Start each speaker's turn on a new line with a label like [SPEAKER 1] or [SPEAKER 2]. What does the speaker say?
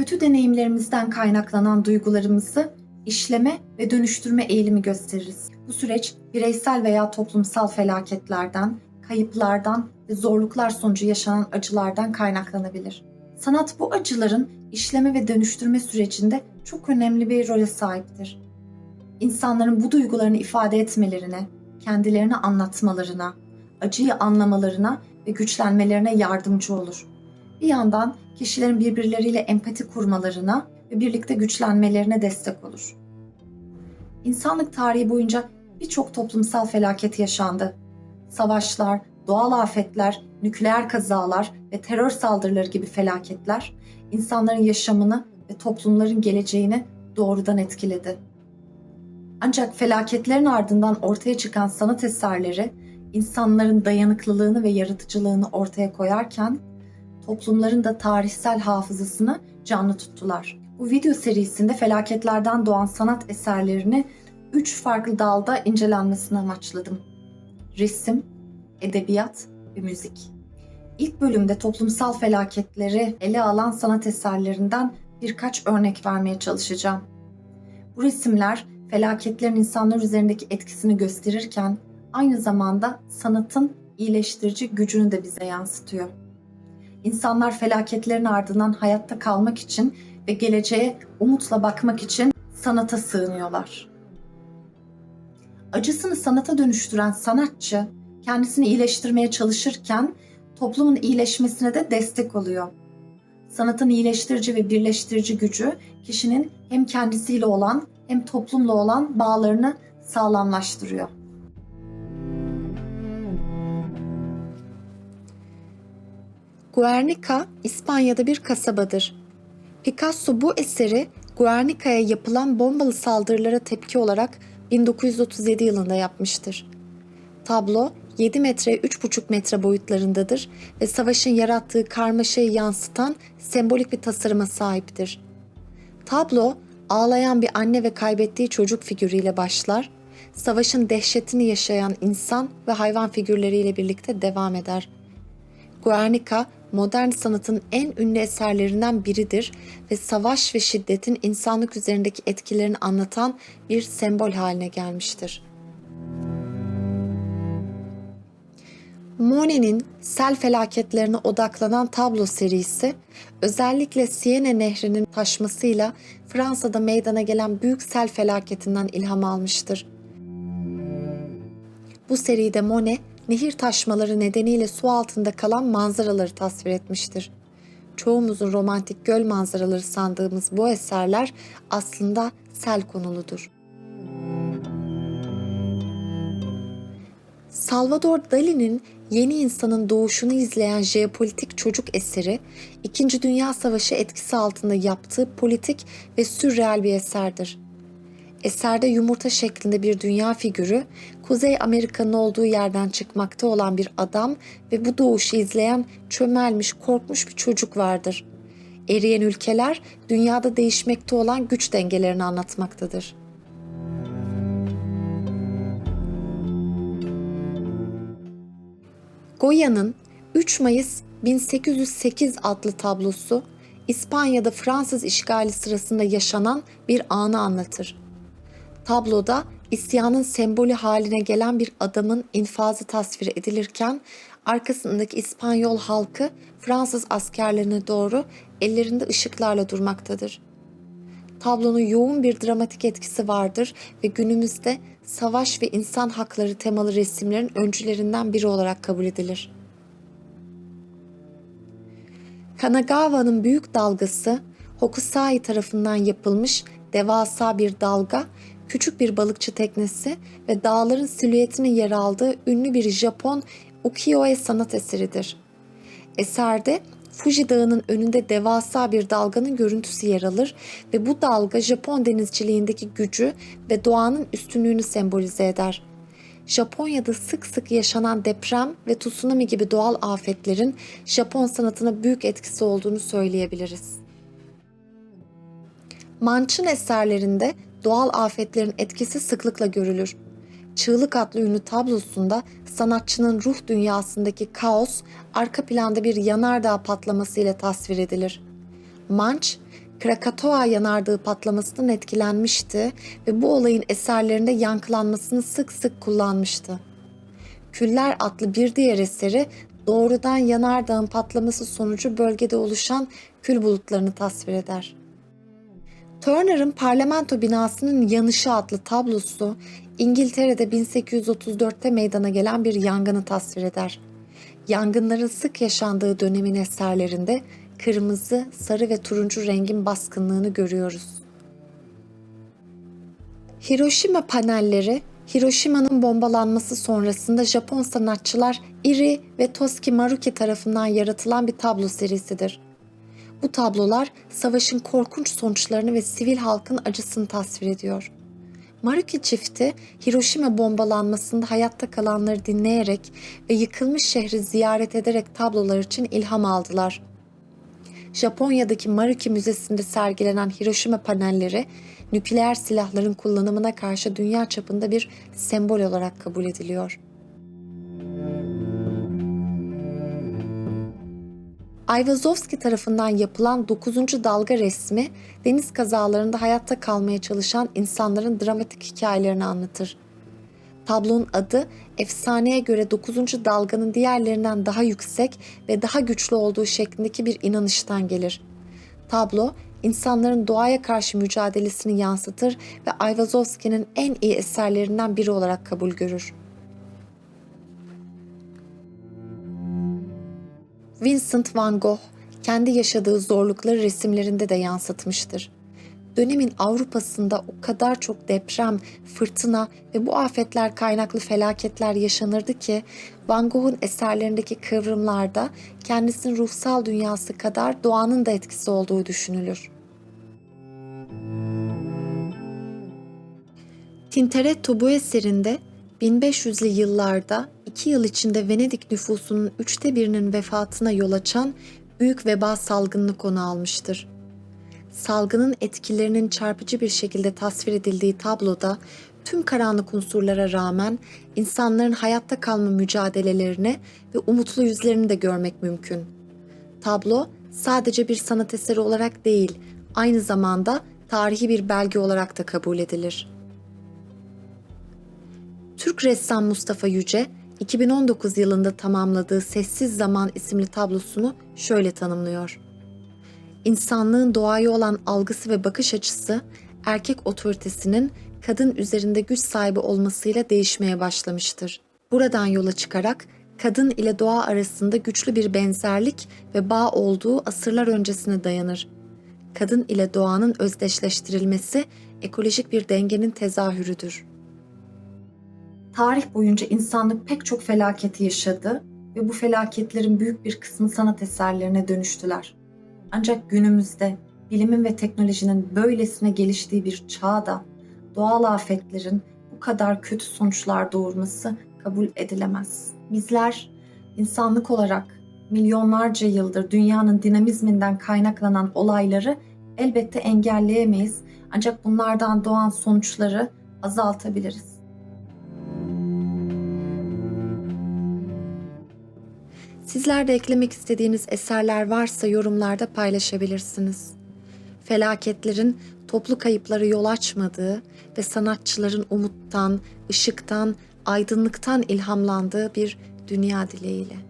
[SPEAKER 1] kötü deneyimlerimizden kaynaklanan duygularımızı işleme ve dönüştürme eğilimi gösteririz. Bu süreç bireysel veya toplumsal felaketlerden, kayıplardan ve zorluklar sonucu yaşanan acılardan kaynaklanabilir. Sanat bu acıların işleme ve dönüştürme sürecinde çok önemli bir role sahiptir. İnsanların bu duygularını ifade etmelerine, kendilerini anlatmalarına, acıyı anlamalarına ve güçlenmelerine yardımcı olur. Bir yandan kişilerin birbirleriyle empati kurmalarına ve birlikte güçlenmelerine destek olur. İnsanlık tarihi boyunca birçok toplumsal felaket yaşandı. Savaşlar, doğal afetler, nükleer kazalar ve terör saldırıları gibi felaketler insanların yaşamını ve toplumların geleceğini doğrudan etkiledi. Ancak felaketlerin ardından ortaya çıkan sanat eserleri insanların dayanıklılığını ve yaratıcılığını ortaya koyarken toplumların da tarihsel hafızasını canlı tuttular. Bu video serisinde felaketlerden doğan sanat eserlerini üç farklı dalda incelenmesini amaçladım. Resim, edebiyat ve müzik. İlk bölümde toplumsal felaketleri ele alan sanat eserlerinden birkaç örnek vermeye çalışacağım. Bu resimler felaketlerin insanlar üzerindeki etkisini gösterirken aynı zamanda sanatın iyileştirici gücünü de bize yansıtıyor. İnsanlar felaketlerin ardından hayatta kalmak için ve geleceğe umutla bakmak için sanata sığınıyorlar. Acısını sanata dönüştüren sanatçı kendisini iyileştirmeye çalışırken toplumun iyileşmesine de destek oluyor. Sanatın iyileştirici ve birleştirici gücü kişinin hem kendisiyle olan hem toplumla olan bağlarını sağlamlaştırıyor. Guernica, İspanya'da bir kasabadır. Picasso bu eseri Guernica'ya yapılan bombalı saldırılara tepki olarak 1937 yılında yapmıştır. Tablo 7 metre 3,5 metre boyutlarındadır ve savaşın yarattığı karmaşayı yansıtan sembolik bir tasarıma sahiptir. Tablo ağlayan bir anne ve kaybettiği çocuk figürüyle başlar, savaşın dehşetini yaşayan insan ve hayvan figürleriyle birlikte devam eder. Guernica modern sanatın en ünlü eserlerinden biridir ve savaş ve şiddetin insanlık üzerindeki etkilerini anlatan bir sembol haline gelmiştir. Monet'in sel felaketlerine odaklanan tablo serisi özellikle Siene Nehri'nin taşmasıyla Fransa'da meydana gelen büyük sel felaketinden ilham almıştır. Bu seride Monet, nehir taşmaları nedeniyle su altında kalan manzaraları tasvir etmiştir. Çoğumuzun romantik göl manzaraları sandığımız bu eserler aslında sel konuludur. Salvador Dali'nin yeni insanın doğuşunu izleyen jeopolitik çocuk eseri, İkinci Dünya Savaşı etkisi altında yaptığı politik ve sürreal bir eserdir. Eserde yumurta şeklinde bir dünya figürü, Kuzey Amerika'nın olduğu yerden çıkmakta olan bir adam ve bu doğuşu izleyen çömelmiş, korkmuş bir çocuk vardır. Eriyen ülkeler dünyada değişmekte olan güç dengelerini anlatmaktadır. Goya'nın 3 Mayıs 1808 adlı tablosu İspanya'da Fransız işgali sırasında yaşanan bir anı anlatır. Tabloda isyanın sembolü haline gelen bir adamın infazı tasvir edilirken arkasındaki İspanyol halkı Fransız askerlerine doğru ellerinde ışıklarla durmaktadır. Tablonun yoğun bir dramatik etkisi vardır ve günümüzde savaş ve insan hakları temalı resimlerin öncülerinden biri olarak kabul edilir. Kanagawa'nın büyük dalgası Hokusai tarafından yapılmış devasa bir dalga, küçük bir balıkçı teknesi ve dağların silüetinin yer aldığı ünlü bir Japon ukiyo-e sanat eseridir. Eserde Fuji Dağı'nın önünde devasa bir dalganın görüntüsü yer alır ve bu dalga Japon denizciliğindeki gücü ve doğanın üstünlüğünü sembolize eder. Japonya'da sık sık yaşanan deprem ve tsunami gibi doğal afetlerin Japon sanatına büyük etkisi olduğunu söyleyebiliriz. Manç'ın eserlerinde doğal afetlerin etkisi sıklıkla görülür. Çığlık adlı ünlü tablosunda sanatçının ruh dünyasındaki kaos arka planda bir yanardağ patlaması ile tasvir edilir. Manç, Krakatoa yanardağı patlamasından etkilenmişti ve bu olayın eserlerinde yankılanmasını sık sık kullanmıştı. Küller adlı bir diğer eseri doğrudan yanardağın patlaması sonucu bölgede oluşan kül bulutlarını tasvir eder. Turner'ın parlamento binasının yanışı adlı tablosu İngiltere'de 1834'te meydana gelen bir yangını tasvir eder. Yangınların sık yaşandığı dönemin eserlerinde kırmızı, sarı ve turuncu rengin baskınlığını görüyoruz. Hiroşima panelleri Hiroşima'nın bombalanması sonrasında Japon sanatçılar Iri ve Toski Maruki tarafından yaratılan bir tablo serisidir. Bu tablolar savaşın korkunç sonuçlarını ve sivil halkın acısını tasvir ediyor. Maruki çifti Hiroşima bombalanmasında hayatta kalanları dinleyerek ve yıkılmış şehri ziyaret ederek tablolar için ilham aldılar. Japonya'daki Maruki Müzesi'nde sergilenen Hiroşima panelleri nükleer silahların kullanımına karşı dünya çapında bir sembol olarak kabul ediliyor. Ayvazovski tarafından yapılan 9. dalga resmi deniz kazalarında hayatta kalmaya çalışan insanların dramatik hikayelerini anlatır. Tablonun adı efsaneye göre 9. dalganın diğerlerinden daha yüksek ve daha güçlü olduğu şeklindeki bir inanıştan gelir. Tablo insanların doğaya karşı mücadelesini yansıtır ve Ayvazovski'nin en iyi eserlerinden biri olarak kabul görür. Vincent van Gogh kendi yaşadığı zorlukları resimlerinde de yansıtmıştır. Dönemin Avrupa'sında o kadar çok deprem, fırtına ve bu afetler kaynaklı felaketler yaşanırdı ki Van Gogh'un eserlerindeki kıvrımlarda kendisinin ruhsal dünyası kadar doğanın da etkisi olduğu düşünülür. Tintoretto bu eserinde 1500'lü yıllarda iki yıl içinde Venedik nüfusunun üçte birinin vefatına yol açan büyük veba salgınını konu almıştır. Salgının etkilerinin çarpıcı bir şekilde tasvir edildiği tabloda tüm karanlık unsurlara rağmen insanların hayatta kalma mücadelelerini ve umutlu yüzlerini de görmek mümkün. Tablo sadece bir sanat eseri olarak değil, aynı zamanda tarihi bir belge olarak da kabul edilir. Türk ressam Mustafa Yüce, 2019 yılında tamamladığı Sessiz Zaman isimli tablosunu şöyle tanımlıyor. İnsanlığın doğaya olan algısı ve bakış açısı erkek otoritesinin kadın üzerinde güç sahibi olmasıyla değişmeye başlamıştır. Buradan yola çıkarak kadın ile doğa arasında güçlü bir benzerlik ve bağ olduğu asırlar öncesine dayanır. Kadın ile doğanın özdeşleştirilmesi ekolojik bir dengenin tezahürüdür. Tarih boyunca insanlık pek çok felaketi yaşadı ve bu felaketlerin büyük bir kısmı sanat eserlerine dönüştüler. Ancak günümüzde bilimin ve teknolojinin böylesine geliştiği bir çağda doğal afetlerin bu kadar kötü sonuçlar doğurması kabul edilemez. Bizler insanlık olarak milyonlarca yıldır dünyanın dinamizminden kaynaklanan olayları elbette engelleyemeyiz ancak bunlardan doğan sonuçları azaltabiliriz. Sizler de eklemek istediğiniz eserler varsa yorumlarda paylaşabilirsiniz. Felaketlerin toplu kayıpları yol açmadığı ve sanatçıların umuttan, ışıktan, aydınlıktan ilhamlandığı bir dünya dileğiyle.